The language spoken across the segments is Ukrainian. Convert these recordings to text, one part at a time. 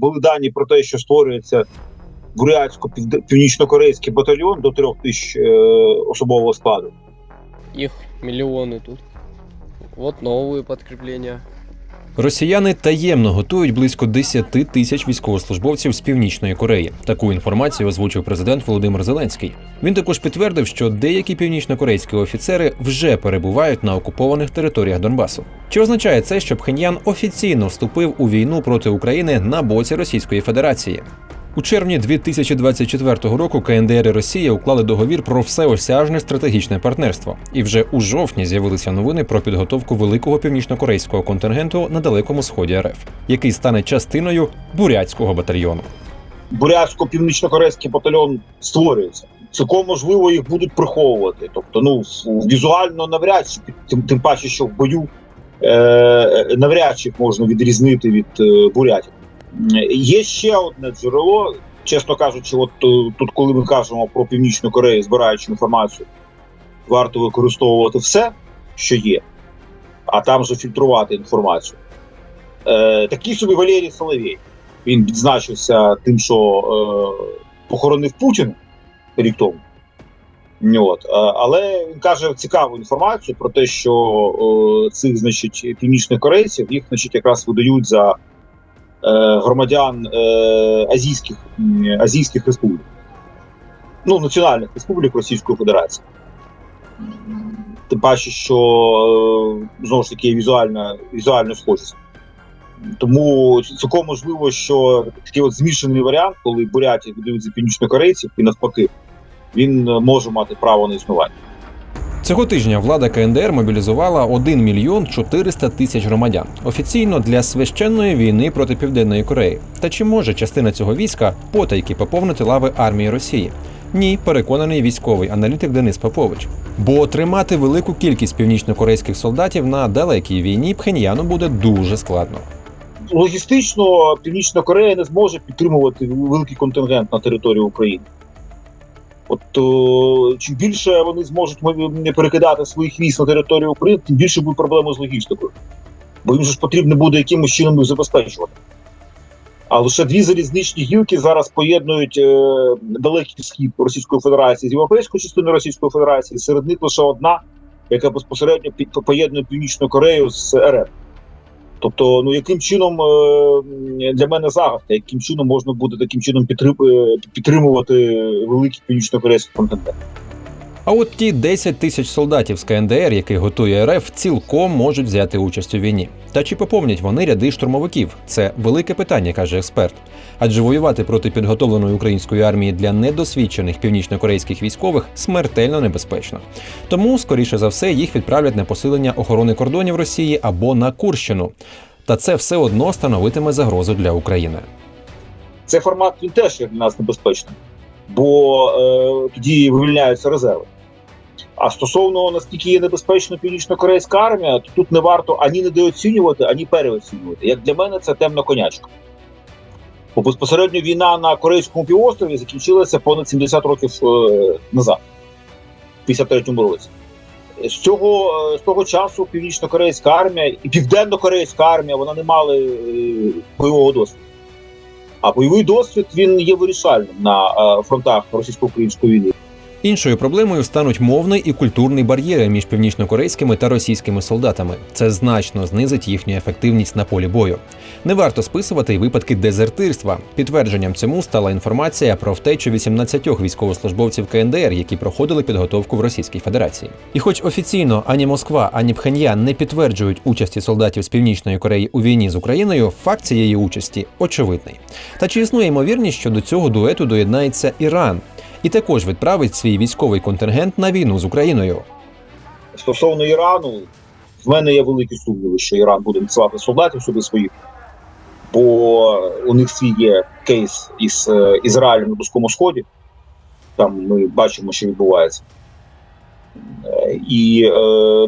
були дані про те, що створюється бурятсько-північно-корейський батальйон до трьох тисяч е, особового складу. Їх мільйони тут. От новые подкрепления. Росіяни таємно готують близько 10 тисяч військовослужбовців з північної Кореї. Таку інформацію озвучив президент Володимир Зеленський. Він також підтвердив, що деякі північнокорейські офіцери вже перебувають на окупованих територіях Донбасу. Чи означає це, що Пхеньян офіційно вступив у війну проти України на боці Російської Федерації? У червні 2024 року КНДР і Росія уклали договір про всеосяжне стратегічне партнерство. І вже у жовтні з'явилися новини про підготовку великого північнокорейського контингенту на далекому сході РФ, який стане частиною бурятського батальйону. Бурятсько-північно-корейський батальйон створюється. Цілком можливо їх будуть приховувати. Тобто, ну візуально навряд чи тим, тим паче, що в бою е, навряд чи можна відрізнити від е, бурятів. Є ще одне джерело, чесно кажучи, от е, тут, коли ми кажемо про Північну Корею, збираючи інформацію, варто використовувати все, що є, а там же фільтрувати інформацію. Е, такий собі Валерій Соловей. Він відзначився тим, що е, похоронив Путіна рік тому. От. Е, Але він каже цікаву інформацію про те, що е, цих значить, північних корейців їх значить, якраз видають за громадян е, азійських, азійських республік, ну, національних республік Російської Федерації. Тим паче, що е, знову ж таки є візуальна, схожість. Тому цілком можливо, що такий от змішаний варіант, коли буряті північнокорейців і навпаки, він е, може мати право на існування. Цього тижня влада КНДР мобілізувала 1 мільйон 400 тисяч громадян офіційно для священної війни проти Південної Кореї. Та чи може частина цього війська потайки поповнити лави армії Росії? Ні, переконаний військовий аналітик Денис Попович. Бо тримати велику кількість північнокорейських солдатів на далекій війні Пхеньяну буде дуже складно. Логістично Північна Корея не зможе підтримувати великий контингент на території України. От о, чим більше вони зможуть перекидати своїх військ на територію України, тим більше буде проблеми з логістикою. Бо їм ж потрібно буде якимось чином їх забезпечувати. А лише дві залізничні гілки зараз поєднують е, далекий схід Російської Федерації з європейською частиною Російської Федерації. Серед них лише одна, яка безпосередньо поєднує Північну Корею з РФ. Тобто, ну яким чином е, для мене загадка, яким чином можна буде таким чином е, підтримувати великий північно-корейський континент? А от ті 10 тисяч солдатів з КНДР, яких готує РФ, цілком можуть взяти участь у війні. Та чи поповнять вони ряди штурмовиків? Це велике питання, каже експерт. Адже воювати проти підготовленої української армії для недосвідчених північнокорейських військових смертельно небезпечно. Тому, скоріше за все, їх відправлять на посилення охорони кордонів Росії або на Курщину. Та це все одно становитиме загрозу для України. Цей формат він теж для нас небезпечним, бо е, тоді вивільняються резерви. А стосовно наскільки є небезпечна північно-корейська армія, то тут не варто ані недооцінювати, ані переоцінювати. Як для мене, це темна конячка. Бо безпосередньо війна на Корейському півострові закінчилася понад 70 років е, назад, в 53-му році. З цього, е, з того часу північно-корейська армія і південно-корейська армія вона не мали е, бойового досвіду. А бойовий досвід він є вирішальним на е, фронтах російсько-української війни. Іншою проблемою стануть мовний і культурний бар'єри між північнокорейськими та російськими солдатами. Це значно знизить їхню ефективність на полі бою. Не варто списувати й випадки дезертирства. Підтвердженням цьому стала інформація про втечу 18 військовослужбовців КНДР, які проходили підготовку в Російській Федерації. І, хоч офіційно ані Москва, ані Пхеньян не підтверджують участі солдатів з Північної Кореї у війні з Україною, факт цієї участі очевидний. Та чи існує ймовірність, що до цього дуету доєднається Іран? І також відправить свій військовий контингент на війну з Україною. Стосовно Ірану, в мене є великі сумніви, що Іран буде надсилати солдатів сюди своїх, бо у них свій є кейс із е, Ізраїлем на Близькому Сході. Там ми бачимо, що відбувається. Е, І, е,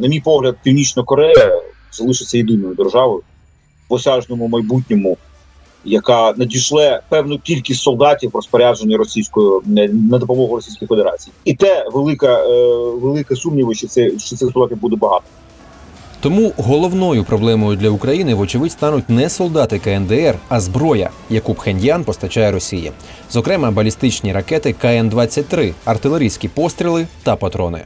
на мій погляд, Північна Корея залишиться єдиною державою в осяжному майбутньому, яка надішле певну кількість солдатів розпорядження російською е, на допомогу Російській Федерації. І те велика, е, велике сумніви, що це що цих солдатів буде багато. Тому головною проблемою для України, вочевидь, стануть не солдати КНДР, а зброя, яку Пхеньян постачає Росії, зокрема балістичні ракети КН-23, артилерійські постріли та патрони.